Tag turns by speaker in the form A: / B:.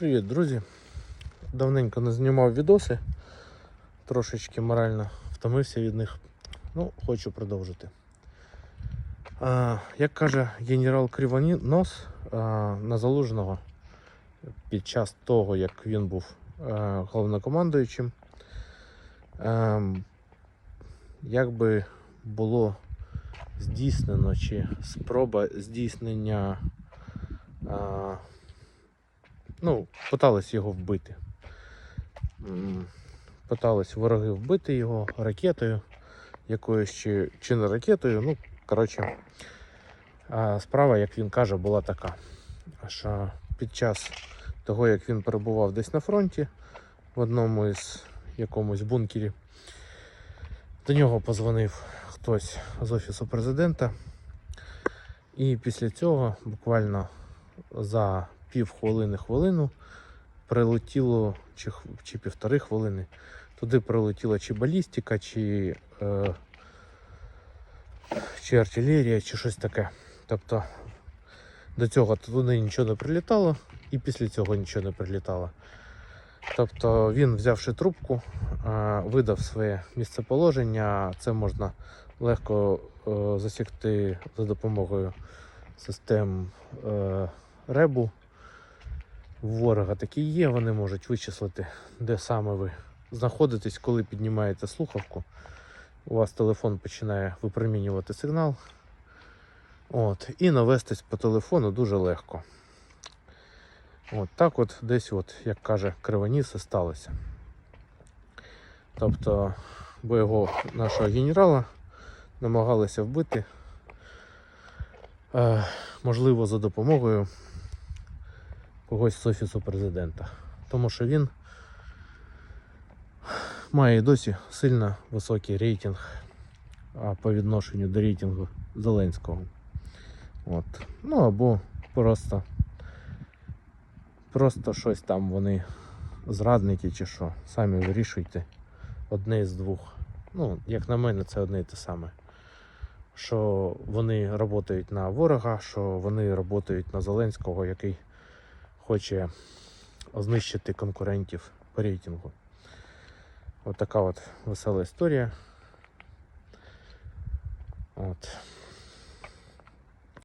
A: Привіт, друзі! Давненько не знімав відоси, трошечки морально втомився від них. Ну, хочу продовжити. А, як каже генерал Кривонос на залужного під час того, як він був головнокомандуючим, а, якби було здійснено чи спроба здійснення. А, ну, питались його вбити. Питались вороги вбити його ракетою, якоюсь чи, чи не ракетою. Ну, коротше, справа, як він каже, була така, що під час того, як він перебував десь на фронті в одному із якомусь бункері, до нього позвонив хтось з офісу президента. І після цього буквально за пів хвилини хвилину прилетіло чи, чи півтори хвилини. Туди прилетіла чи балістика, чи, е, чи артилерія, чи щось таке. Тобто до цього туди нічого не прилітало, і після цього нічого не прилітало. Тобто він, взявши трубку, е, видав своє місцеположення. Це можна легко е, засікти за допомогою систем е, ребу. Ворога такі є, вони можуть вичислити, де саме ви знаходитесь, коли піднімаєте слухавку. У вас телефон починає випромінювати сигнал. От, і навестись по телефону дуже легко. От так от десь, от, як каже Кривоніс, і сталося. Тобто бойового нашого генерала намагалися вбити, е, можливо, за допомогою когось з офісу президента. Тому що він має досі сильно високий рейтинг по відношенню до рейтингу Зеленського. От. Ну або просто, просто щось там вони зрадники чи що. Самі вирішуйте одне з двох. Ну, як на мене, це одне і те саме. Що вони працюють на ворога, що вони працюють на Зеленського, який хоче знищити конкурентів по рейтингу. От така от весела історія. От.